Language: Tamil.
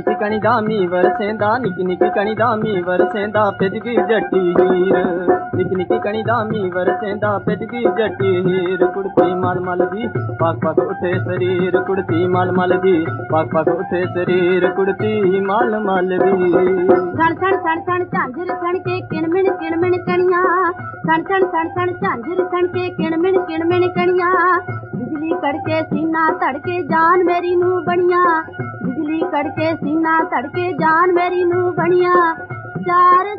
நிக்கு கணிதாமி வரசேந்தா நிக்கு நிக்கு கணிதாமி வரசேந்தா பெதுகு ஜட்டி ஹீர் நிக்கு நிக்கு கணிதாமி வரசேந்தா பெதுகு ஜட்டி ஹீர் குடுத்தி மால் மலதி பாக் பாக் உठे शरीर। குடுத்தி மால் மலதி பாக் பாக் உठे शरीर। குடுத்தி மால் மலதி சண் சண் சண் சண் சஞ்சிர சண் கே கிணமின் கிணமின் கணியா सण सण सण सण झांझर सण के किणमिण किणमिण कणिया। बिजली कड़के सीना तड़के जान मेरी नू बनिया बिजली कड़के सीना तड़के जान मेरी नू बनिया चार